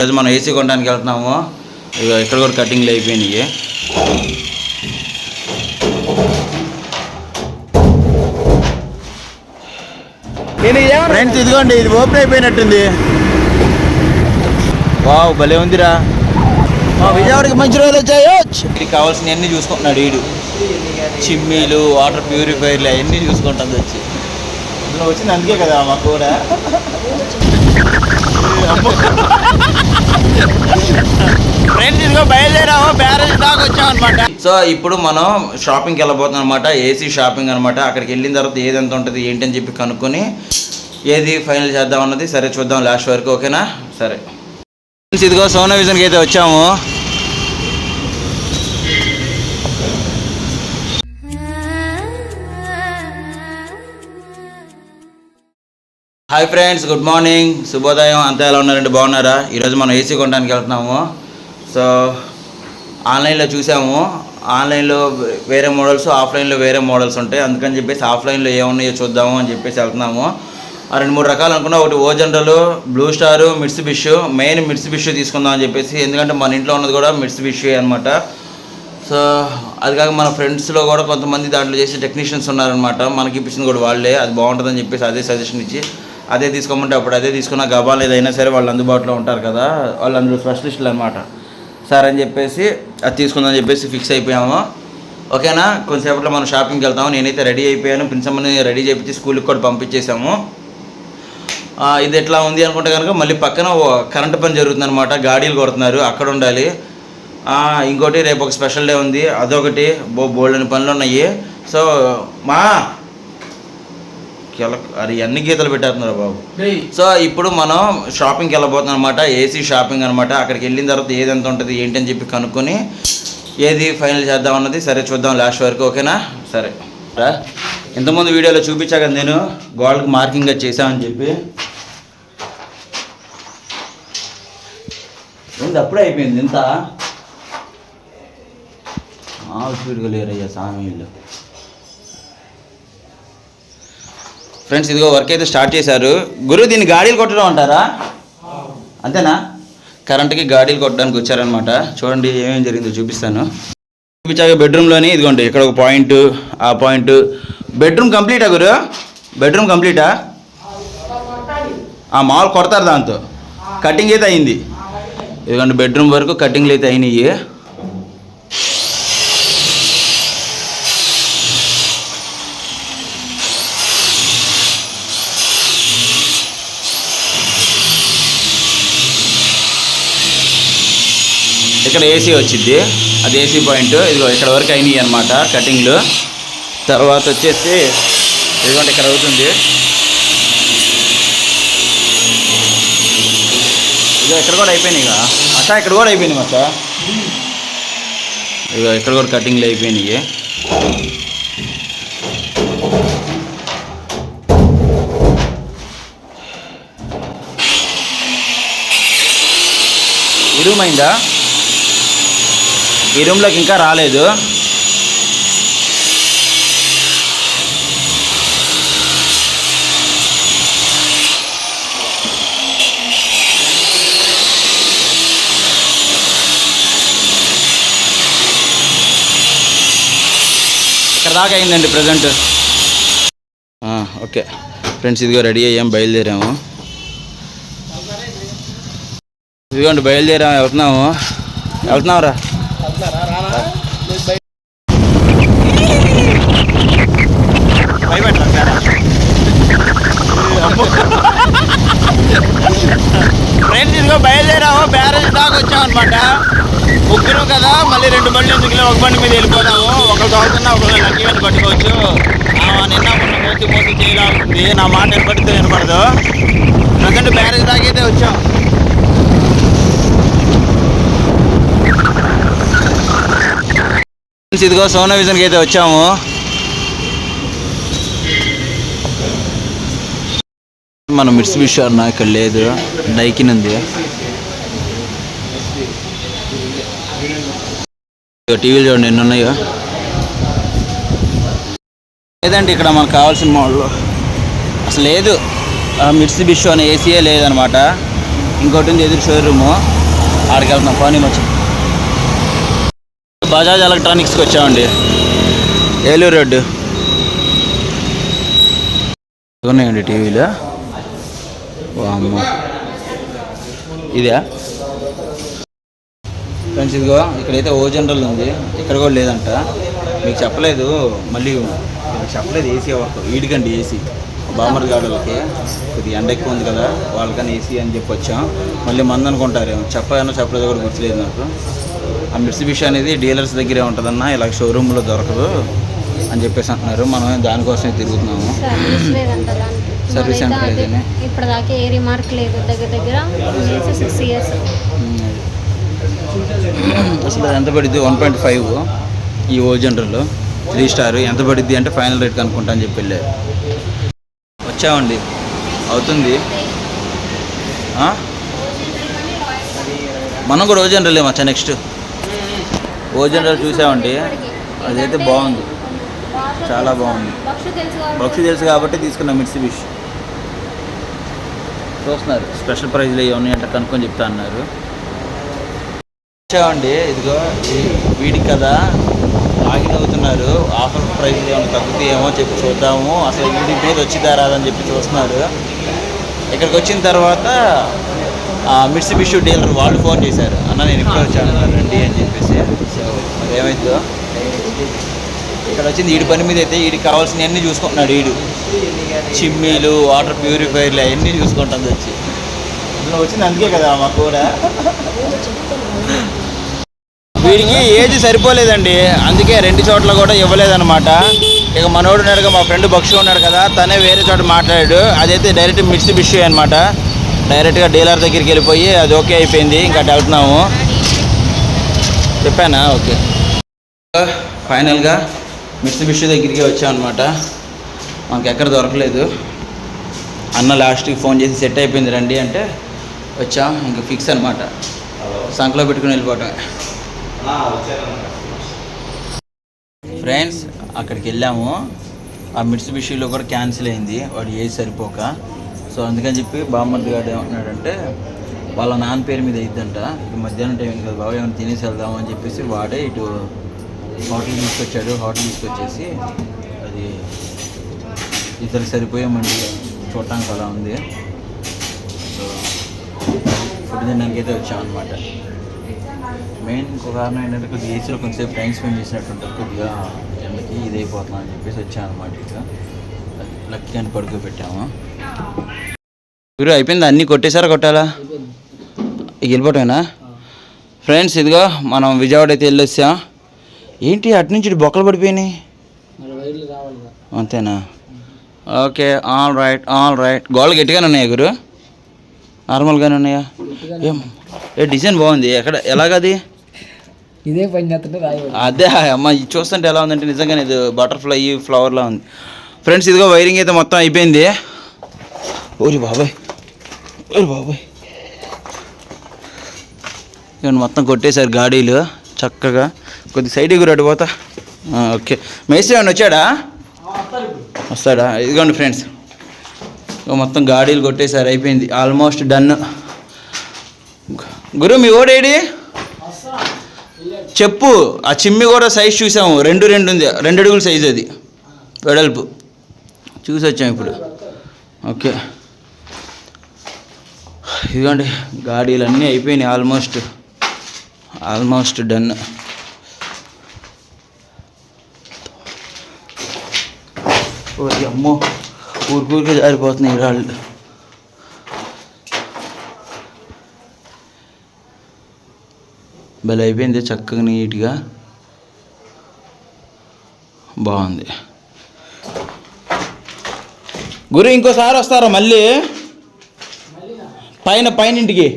ఈరోజు మనం ఏసీ కొనడానికి వెళ్తున్నాము. ఇక ఇక్కడ కూడా కటింగ్లు అయిపోయినాయి. ఫ్రెండ్స్ ఇదిగోండి ఇది ఓపెన్ అయిపోయినట్టుంది. వావ్ భలే ఉందిరా. మా విజయవాడకి మంచి రోజులు వచ్చాయో ఇది కావాల్సిన అన్ని చూసుకుంటున్నాడు వీడు చిమ్మీలు వాటర్ ప్యూరిఫైర్లు అవన్నీ చూసుకుంటుంది వచ్చి. ఇందులో వచ్చింది అందుకే కదా మా కూర. ఫ్రెండ్స్ ఇదిగో బయలుదేరాము. బ్యారేజ్ దాకా వచ్చాం అనమాట సో ఇప్పుడు మనం షాపింగ్కి వెళ్ళబోతున్నాం అనమాట ఏసీ షాపింగ్ అనమాట అక్కడికి వెళ్ళిన తర్వాత ఏది ఎంత ఉంటుంది ఏంటి అని చెప్పి కనుక్కొని ఏది ఫైనల్ చేద్దాం అన్నది సరే చూద్దాం లాస్ట్ వరకు ఓకేనా? సరే. ఇదిగో సోనా విజన్కి అయితే వచ్చాము. హాయ్ ఫ్రెండ్స్ గుడ్ మార్నింగ్ శుభోదయం. అంతా ఎలా ఉన్నారండి? బాగున్నారా? ఈరోజు మనం ఏసీ కొనడానికి వెళ్తున్నాము. సో ఆన్లైన్లో చూసాము. ఆన్లైన్లో వేరే మోడల్స్ ఆఫ్లైన్లో వేరే మోడల్స్ ఉంటాయి. అందుకని చెప్పేసి ఆఫ్లైన్లో ఏమున్నాయో చూద్దాము అని చెప్పేసి వెళ్తున్నాము. ఆ రెండు మూడు రకాలు అనుకున్నా ఒకటి O general blue star Mitsubishi main Mitsubishi తీసుకుందాం అని చెప్పేసి ఎందుకంటే మన ఇంట్లో ఉన్నది కూడా మిడ్స్ బిష్ అనమాట సో అది కాక మన ఫ్రెండ్స్లో కూడా కొంతమంది దాంట్లో చేసే టెక్నీషియన్స్ ఉన్నారనమాట మనకి ఇప్పించింది కూడా వాళ్ళే. అది బాగుంటుందని చెప్పేసి అదే సజెషన్ ఇచ్చి అదే తీసుకోమంటే అప్పుడు అదే తీసుకున్న గబాలు ఏదైనా సరే వాళ్ళు అందుబాటులో ఉంటారు కదా వాళ్ళు అందులో స్పెషలిస్టులు అనమాట సార్ అని చెప్పేసి అది తీసుకుందని చెప్పేసి ఫిక్స్ అయిపోయాము. ఓకేనా? కొంతసేపట్లో మనం షాపింగ్కి వెళ్తాము. నేనైతే రెడీ అయిపోయాను. ప్రిన్సమ్మని రెడీ చేయించి స్కూల్కి కూడా పంపించేసాము ఇది ఎట్లా ఉంది అనుకుంటే కనుక మళ్ళీ పక్కన ఓ కరెంట్ పని జరుగుతుంది అనమాట గాడీలు కొడుతున్నారు. అక్కడ ఉండాలి. ఇంకోటి రేపు ఒక స్పెషల్ డే ఉంది. అదొకటి. బో బోల్డ్ అని పనులు ఉన్నాయి. సో మా కెల అది అన్ని గీతలు పెట్టేస్తున్నారు బాబు. సో ఇప్పుడు మనం షాపింగ్కి వెళ్ళబోతున్నాం అనమాట ఏసీ షాపింగ్ అనమాట అక్కడికి వెళ్ళిన తర్వాత ఏది ఎంత ఉంటుంది ఏంటి అని చెప్పి కనుక్కొని ఏది ఫైనల్ చేద్దాం అన్నది సరే చూద్దాం లాస్ట్ వరకు ఓకేనా? సరే. ఇంతకుముందు వీడియోలో చూపించా కదా నేను గోల్డ్కి మార్కింగ్ చేసామని చెప్పి. ఏంది అప్పుడే అయిపోయింది ఇంత? స్పీడ్గా లేరయ్యా స్వామి ఫ్రెండ్స్ ఇదిగో వర్క్ అయితే స్టార్ట్ చేశారు. గురు దీన్ని గాడీలు కొట్టడం అంటారా? అంతేనా? కరెంట్కి గాడీలు కొట్టడానికి వచ్చారనమాట చూడండి ఏమేమి జరిగిందో చూపిస్తాను. చూపించాక బెడ్రూమ్లోని ఇదిగోండి ఇక్కడ ఒక పాయింట్ ఆ పాయింట్ బెడ్రూమ్ కంప్లీటా గురు? బెడ్రూమ్ కంప్లీటా ఆ? మాల్ కొడతారు దాంతో. కటింగ్ అయితే అయింది. ఇదిగోండి బెడ్రూమ్ వరకు కటింగ్లు అయితే అయినాయి. ఇక్కడ ఏసీ వచ్చింది అది ఏసీ పాయింట్ ఇదిగో ఇక్కడ వరకు అయినాయి అనమాట కటింగ్లు. తర్వాత వచ్చేసి ఇదిగోండి ఇక్కడ అవుతుంది. ఇదిగో ఇక్కడ కూడా అయిపోయినాయి ఇక. అచ్చా ఇక్కడ కూడా అయిపోయినాయి మచ్చా ఇదిగో ఇక్కడ కూడా కటింగ్లు అయిపోయినాయి. ఇరుమైందా రూమ్ అయిందా ఈ రూమ్లోకి ఇంకా రాలేదు. ఇక్కడ దాకా అయిందండి ప్రజెంట్. ఓకే. ఫ్రెండ్స్ ఇదిగో రెడీ అయ్యాం బయలుదేరాము. ఇదిగోండి బయలుదేరాము వెళ్తున్నాము. వెళ్తున్నాం రా ఫ్రెండ్స్ ఇదిగో బయలుదేరాము. బ్యారేజ్ దాకా వచ్చాం అనమాట ముగ్గురు కదా మళ్ళీ రెండు బండ్లు ఎందుకు ఒక బండి మీద వెళ్ళిపోతాము ఒకరు తోగుతున్నా ఒకరు లక్కీ అని పట్టుకోవచ్చు. నిన్న మొన్న మోసి మోసి చేయాల్సింది నా మాట వినపడితే వినపడదు. ప్రజెంట్ బ్యారేజ్ దాకా అయితే వచ్చాం ఫ్రెండ్స్ ఇదిగో సోనా విజన్కి అయితే వచ్చాము. మన మిర్చి బిషో అన్న ఇక్కడ లేదు. డైకిన్ ఉంది టీవీలు చూడండి ఎన్ని ఉన్నాయో. లేదండి ఇక్కడ మనకు కావాల్సిన మోడల్ అసలు లేదు. మిర్చి బిషో అనే ఏసీయే లేదనమాట. ఇంకోటి ఉంది ఎదురు షోరూము ఆడికి వెళ్తున్నాం. పోనీ వచ్చి బజాజ్ ఎలక్ట్రానిక్స్కి వచ్చామండి. ఏలూరు రోడ్డు. ఉన్నాయండి టీవీలో. అమ్మ ఇదే? ఫ్రెండ్స్ ఇదిగో ఇక్కడైతే ఓ జనరల్ ఉంది. ఇక్కడ కూడా లేదంట. మీకు చెప్పలేదు మళ్ళీ మీకు చెప్పలేదు ఏసీ వర్క్ వీడికండి ఏసీ. బామర్ గాడులకి కొద్దిగా ఎండ ఎక్కువ ఉంది కదా వాళ్ళకని ఏసీ అని చెప్పి వచ్చాం మళ్ళీ మంది అనుకుంటారేమో. చెప్పానో చెప్పలేదు కూడా గుర్తులేదు నాకు. ఆ మిర్సిబిషి అనేది డీలర్స్ దగ్గరే ఉంటుందన్న ఇలా షోరూంలో దొరకదు అని చెప్పేసి అంటున్నారు. మనం దానికోసమే తిరుగుతున్నాము. Service centre? ఇప్పటిదాకా ఏ రిమార్క్ లేదు. దగ్గర దగ్గర సిక్స్ ఇయర్స్. అసలు ఎంత పడిద్ది? వన్ పాయింట్ ఫైవ్ ఈ ఓ జనరల్ త్రీ స్టార్. ఎంత పడిద్ది అంటే ఫైనల్ రేట్ కనుక్కుంటా అని చెప్పి వెళ్ళారు. వచ్చామండి. అవుతుంది? మనం కూడా ఓ జనరల్ మచ్చా నెక్స్ట్ ఓ చూసామండి అదైతే బాగుంది. చాలా బాగుంది. భక్షు తెలుసు కాబట్టి తీసుకున్నాం మిర్చి ఫిష్. చూస్తున్నారు. స్పెషల్ ప్రైజ్లు ఏమి ఉన్నాయంటే కనుక్కొని చెప్తా అన్నారు. చూసామండి ఇదిగో వీడి కదా లాగిన్ అవుతున్నారు. ఆఫర్ ప్రైజ్లు ఏమైనా తగ్గుతాయేమో చెప్పి చూద్దాము. అసలు వీడి మీద వచ్చిందా రాదని చెప్పి చూస్తున్నారు. ఇక్కడికి వచ్చిన తర్వాత మిర్చి బిషు డీలర్ వాళ్ళు ఫోన్ చేశారు. అన్న నేను ఇప్పుడు వచ్చాను. రండి అని చెప్పేసి. ఏమైందో ఇక్కడ వచ్చింది ఈడి పని మీద అయితే ఈడికి కావాల్సినవి అన్నీ చూసుకుంటున్నాడు ఈడు. చిమ్మీలు వాటర్ ప్యూరిఫైర్లు అవన్నీ చూసుకుంటుంది వచ్చి. ఇందులో వచ్చింది అందుకే కదా మా కూర. వీడికి ఏజ్ సరిపోలేదండి. అందుకే రెండు చోట్ల కూడా ఇవ్వలేదన్నమాట. ఇక మనోడు ఉన్నాడుగా మా ఫ్రెండ్ బక్షు ఉన్నాడు కదా తనే వేరే చోట మాట్లాడాడు. అదైతే డైరెక్ట్ మిక్స్ బిష్ అనమాట డైరెక్ట్గా డీలర్ దగ్గరికి వెళ్ళిపోయి అది ఓకే అయిపోయింది ఇంకా వెళ్తున్నాము. చెప్పానా? ఓకే. ఫైనల్గా మిక్స్ బిష్ దగ్గరికి వచ్చాం అనమాట మనకి ఎక్కడ దొరకలేదు. అన్న లాస్ట్కి ఫోన్ చేసి సెట్ అయిపోయింది రండి అంటే వచ్చాం ఇంకా ఫిక్స్ అనమాట సంకలో పెట్టుకుని వెళ్ళిపోవటమే. ఫ్రెండ్స్ అక్కడికి వెళ్ళాము. ఆ మిడ్స్ బిషీలో కూడా క్యాన్సిల్ అయింది వాడు ఏది సరిపోక. సో అందుకని చెప్పి బామ్మర్ది గారు ఏమంటున్నాడంటే వాళ్ళ నాన్న పేరు మీద అయిద్దంట మధ్యాహ్నం టైం కదా బాబు ఏమైనా తినేసి వెళ్దాం అని చెప్పేసి వాడే ఇటు హోటల్ తీసుకొచ్చాడు. హోటల్ తీసుకొచ్చేసి అది ఇద్దరు సరిపోయామండి. చూడటానికి అలా ఉంది. సో ఫుడ్ తినడానికి అయితే వచ్చాం అనమాట మెయిన్ ఇంకో కారణం ఏంటంటే కొద్దిగా ఏసీలో కొంచెంసేపు టైం స్పెండ్ చేసినట్టు కొద్దిగా ఎండకి ఇదైపోతున్నాం అని చెప్పేసి వచ్చాను అనమాట ఇక. లక్కీ అని పడుకోబెట్టాము మీరు అయిపోయింది? అన్నీ కొట్టేసారా కొట్టాలా? ఇక వెళ్ళిపోవటమేనా? ఫ్రెండ్స్ ఇదిగో మనం విజయవాడ అయితే వెళ్ళొచ్చాం. ఏంటి అటు నుంచి బొక్కలు పడిపోయినాయి? అంతేనా? Okay all right all right. గోళ్ళు గట్టిగానే ఉన్నాయా గురు? నార్మల్గానే ఉన్నాయా? ఏం? ఏ డిజైన్ బాగుంది. ఎక్కడ ఎలాగది? ఇదే పని అదే అమ్మ ఇది చూస్తుంటే ఎలా ఉందంటే నిజంగానే ఇది బటర్ఫ్లై ఫ్లవర్లా ఉంది. ఫ్రెండ్స్ ఇదిగో వైరింగ్ అయితే మొత్తం అయిపోయింది. ఓరి బాబాయ్. ఓరి బాబాయ్. ఇవన్నీ మొత్తం కొట్టేశారు గాడీలు చక్కగా. కొద్ది సైడ్ ఎగురాడు పోతా? ఓకే. మేస్త్రి ఏమన్నా వచ్చాడా? వస్తాడా? ఇదిగోండి ఫ్రెండ్స్. మొత్తం గాడీలు కొట్టేశారు అయిపోయింది. Almost done. గురు మీ ఓడేడి చెప్పు. ఆ చిమ్మి కూడా సైజ్ చూసాము. రెండు రెండు ఉంది. రెండు అడుగుల సైజ్ అది. వెడల్పు. చూసి వచ్చాము ఇప్పుడు. ఓకే. ఇదిగోండి గాడీలు అన్నీ అయిపోయినాయి. ఆల్మోస్ట్. Almost done. ఓ అమ్మో ఊరికూరికే జారిపోతున్నాయి రాళ్ళు భలే అయిపోయింది చక్కగా నీట్గా బాగుంది గురు ఇంకోసారి వస్తారా మళ్ళీ పైన పైన ఇంటికి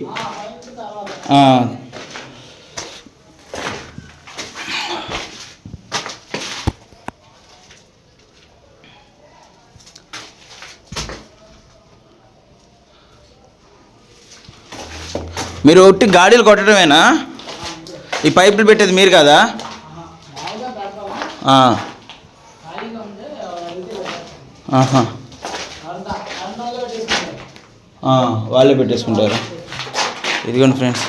మీరు ఒట్టి గాడీలు కొట్టడమేనా? ఈ పైపులు పెట్టేది మీరు కదా? వాళ్ళే పెట్టేసుకుంటారు. ఇదిగోండి ఫ్రెండ్స్.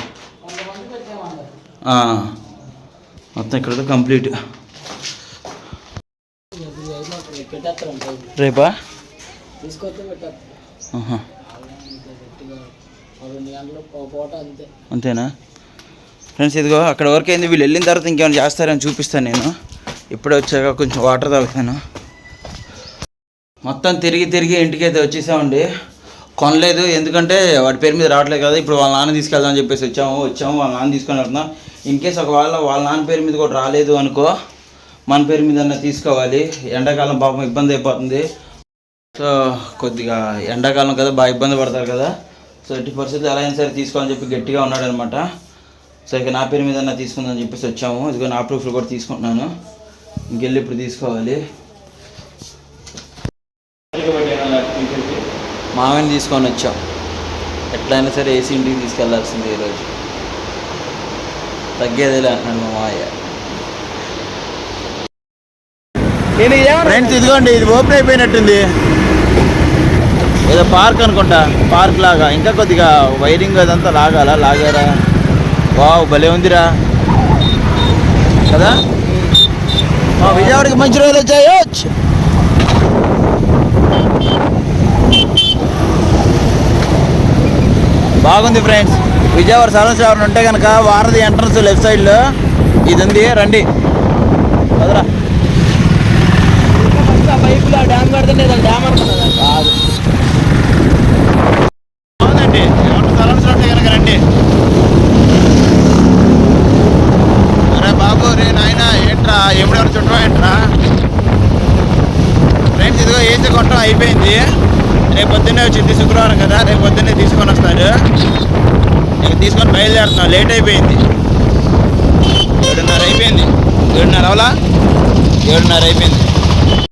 మొత్తం ఇక్కడ కంప్లీట్. రేపా? తీసుకొస్తే పెట్టేస్తారు ఆహా. గట్టిగా ఒక రెండు గంటలు అంతే. అంతేనా? ఫ్రెండ్స్ ఇదిగో అక్కడ వరకు అయింది వీళ్ళు వెళ్ళిన తర్వాత ఇంకేమైనా చేస్తారని చూపిస్తాను నేను. ఇప్పుడే వచ్చాక కొంచెం వాటర్ తాగుతాను. మొత్తం తిరిగి తిరిగి ఇంటికైతే వచ్చేసామండి. కొనలేదు ఎందుకంటే వాడి పేరు మీద రావట్లేదు కదా. ఇప్పుడు వాళ్ళ నాన్న తీసుకెళ్దామని చెప్పేసి వచ్చాము వచ్చాము వాళ్ళ నాన్న తీసుకొని వెళ్తున్నాం. ఇన్ కేస్ ఒకవేళ వాళ్ళ నాన్న పేరు మీద కూడా రాలేదు అనుకో మన పేరు మీద అన్న తీసుకోవాలి. ఎండాకాలం పాపం ఇబ్బంది అయిపోతుంది. సో కొద్దిగా ఎండాకాలం కదా బాగా ఇబ్బంది పడతారు కదా. సో ఎట్టి పరిస్థితులు ఎలా అయినా సరే తీసుకోవాలని చెప్పి గట్టిగా ఉన్నాడు అనమాట సో ఇక నా పేరు మీద తీసుకుందని చెప్పేసి వచ్చాము. ఇదిగో నా ప్రూఫ్లు కూడా తీసుకుంటున్నాను. ఇంకెళ్ళి ఇప్పుడు తీసుకోవాలి. మామని తీసుకొని వచ్చాం. ఎట్లయినా సరే ఏసీ ఇంటికి తీసుకెళ్ళాల్సింది ఈరోజు. తగ్గేదేలే అంటున్నాడు మా మావయ్య ఫ్రెండ్స్ ఇదిగోండి ఇది ఓపెన్ అయిపోయినట్టుంది. ఏదో పార్క్ అనుకుంటా పార్క్ లాగా. ఇంకా కొద్దిగా వైరింగ్ అదంతా లాగాలా? లాగారా? వావ్ భలే ఉందిరా. కదా? మా విజయవాడకి మంచి రోజులు వచ్చాయో. బాగుంది ఫ్రెండ్స్. విజయవాడ సరస్ ఎవరైనా ఉంటే కనుక వారధి ఎంట్రన్స్ లెఫ్ట్ సైడ్లో. ఇది ఉంది రండి కదరా బైక్లో డ్యామ్ కడుతుంటే డ్యామ్ అనుకున్నదా రండి. ఎవరు తలంసులు కనుక రండి అరే బాబు రే నాయన ఏంట్రా? ఎప్పుడెవరు చుట్టం ఏంట్రా? ఫ్రెండ్స్ ఇదిగో ఏసీ కొట్టడం అయిపోయింది. రేపు పొద్దున్నే వచ్చింది శుక్రవారం కదా రేపు పొద్దున్నే తీసుకొని వస్తాడు ఇక తీసుకొని బయలుదేరుతున్నాం లేట్ అయిపోయింది. ఏడున్నర అయిపోయింది. ఏడున్నర అవలా? ఏడున్నర అయిపోయింది.